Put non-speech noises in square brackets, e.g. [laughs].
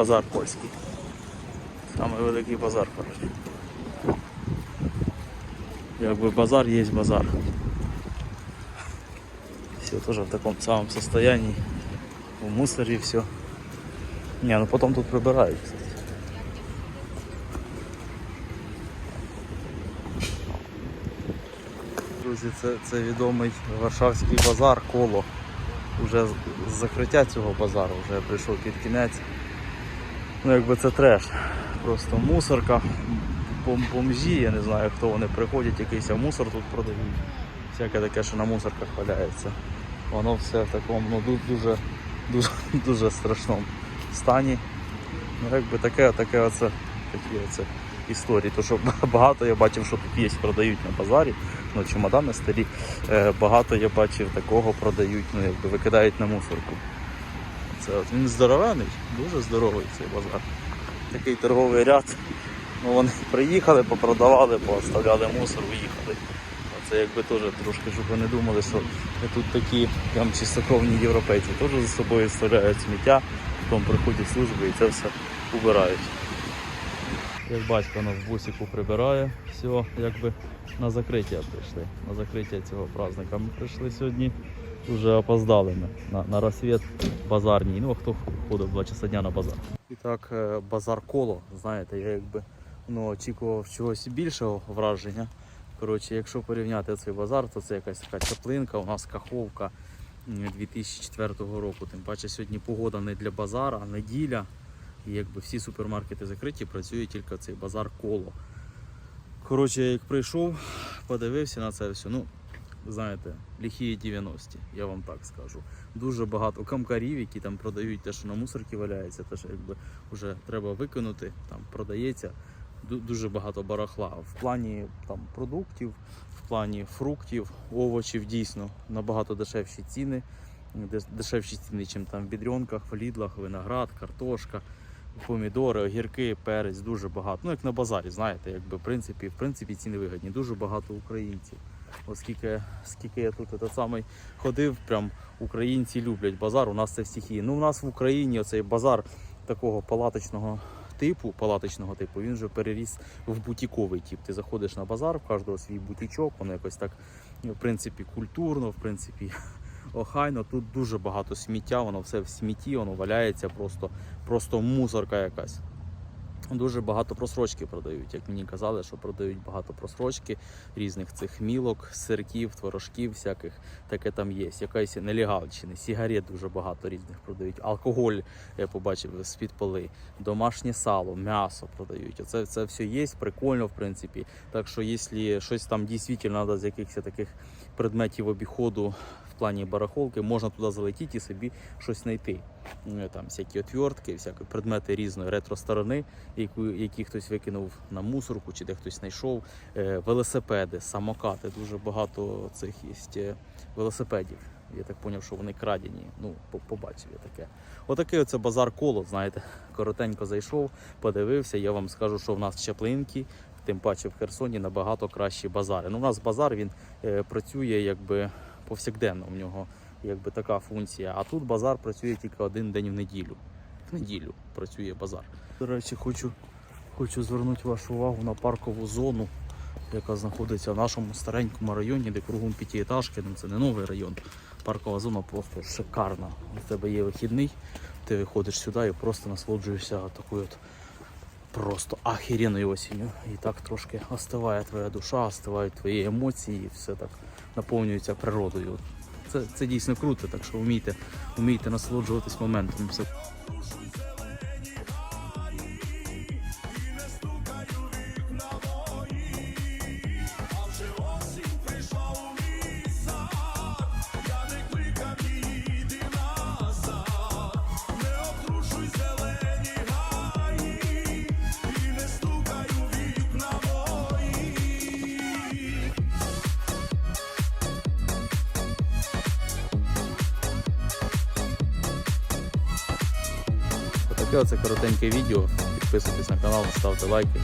Базар польський. Самий великий базар, коротше. Якби базар є базар. Все тоже в таком самом состоянии. В мусоре все. Не, ну потом тут прибирають, кстати. Друзі, це, це відомий Варшавський базар коло. Уже з закриття цього базару вже прийшов під кінець. Ну якби це треш. Просто мусорка, бом- бомжі, я не знаю хто вони приходять, якийсь мусор тут продають. Всяке таке, що на мусорках валяється. Воно все в такому ну, дуже, дуже, [laughs] дуже страшному стані. Ну якби таке, таке оце, такі оце історії. То що [laughs] багато я бачив, що тут є, продають на базарі, ну чемодани старі. Е, багато я бачив такого продають, ну якби викидають на мусорку. Це от він здоровений, дуже здоровий цей базар. Такий торговий ряд. Ну вони приїхали, попродавали, пооставляли мусор, виїхали. А Це якби теж трошки, щоб ви не думали, що тут такі прям чистокровні європейці теж за собою оставляють сміття, потім приходять служби і це все убирають. Як батько нас в бусику прибирає, все, якби на закриття прийшли. На закриття цього праздника. Ми прийшли сьогодні вже опоздали ми на, на розсвіт базарній. Ну, а хто ходив 2 часа дня на базар. І так, е, базар коло, знаєте, я якби ну, очікував чогось більшого враження. Коротше, якщо порівняти цей базар, то це якась така чаплинка, у нас каховка 2004 року. Тим паче сьогодні погода не для базара, а неділя. І якби всі супермаркети закриті, працює тільки цей базар коло. Коротше, я як прийшов, подивився на це все. Ну, знаєте, ліхі 90-ті, я вам так скажу. Дуже багато камкарів, які там продають те, що на мусорці валяється, те, що якби вже треба викинути, там продається. Дуже багато барахла. В плані там, продуктів, в плані фруктів, овочів дійсно набагато дешевші ціни. Дешевші ціни, ніж там в бідрюнках, в лідлах, виноград, картошка, помідори, огірки, перець, дуже багато. Ну як на базарі, знаєте, якби в принципі, в принципі ціни вигідні. Дуже багато українців. Оскільки скільки я тут этот самий ходив, прям українці люблять базар. У нас це всіх є. Ну, у нас в Україні оцей базар такого палаточного типу, палаточного типу, він вже переріс в бутіковий тип. Ти заходиш на базар, в кожного свій бутічок, воно якось так, ну, в принципі, культурно, в принципі, [laughs] охайно. Тут дуже багато сміття, воно все в смітті, воно валяється, просто, просто мусорка якась. Дуже багато просрочки продають. Як мені казали, що продають багато просрочки різних цих мілок, сирків, творожків, всяких таке там є. Якась нелегальщини, сігарет дуже багато різних продають. Алкоголь я побачив з-під поли, домашнє сало, м'ясо продають. Оце це все є, прикольно, в принципі. Так що, якщо щось там дійсно треба з якихось таких предметів обіходу в плані барахолки, можна туди залетіти і собі щось знайти. Ну, Там всякі отвертки, всякі предмети різної ретро-сторони, які хтось викинув на мусорку, чи де хтось знайшов. Е, велосипеди, самокати, дуже багато цих є е, велосипедів. Я так зрозумів, що вони крадені. Ну, побачив я таке. Отакий оце базар коло, знаєте, [laughs] коротенько зайшов, подивився. Я вам скажу, що в нас в тим паче в Херсоні, набагато кращі базари. Ну, у нас базар він е, працює якби повсякденно. У нього якби така функція. А тут базар працює тільки один день в неділю. В неділю працює базар. До речі, хочу, хочу звернути вашу увагу на паркову зону, яка знаходиться в нашому старенькому районі, де кругом п'ятиэтажки. Це не новий район. Паркова зона просто шикарна. У тебе є вихідний, ти виходиш сюди і просто насолоджуєшся такою от просто ахіреною осінню. І так трошки остиває твоя душа, остивають твої емоції, і все так наповнюється природою. Це, це дійсно круто, так що вмійте, вмійте насолоджуватись моментом. Таке оце коротеньке відео. Підписуйтесь на канал, ставте лайки.